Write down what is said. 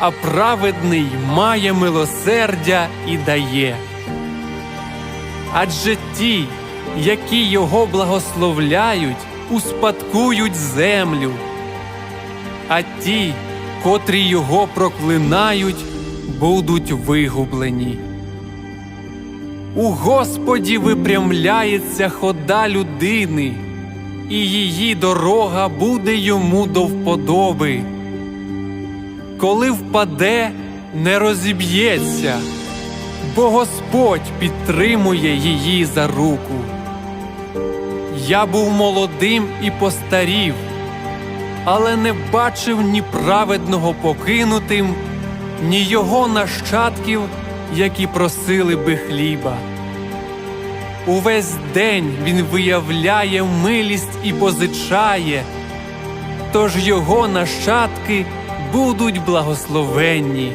а праведний має милосердя і дає. Адже ті, які його благословляють, успадкують землю, а ті, котрі його проклинають, будуть вигублені. У Господі випрямляється хода людини, і її дорога буде йому до вподоби. Коли впаде, не розіб'ється, бо Господь підтримує її за руку. Я був молодим і постарів, але не бачив ні праведного покинутим, ні його нащадків, які просили би хліба. Увесь день він виявляє милість і позичає, тож його нащадки будуть благословенні.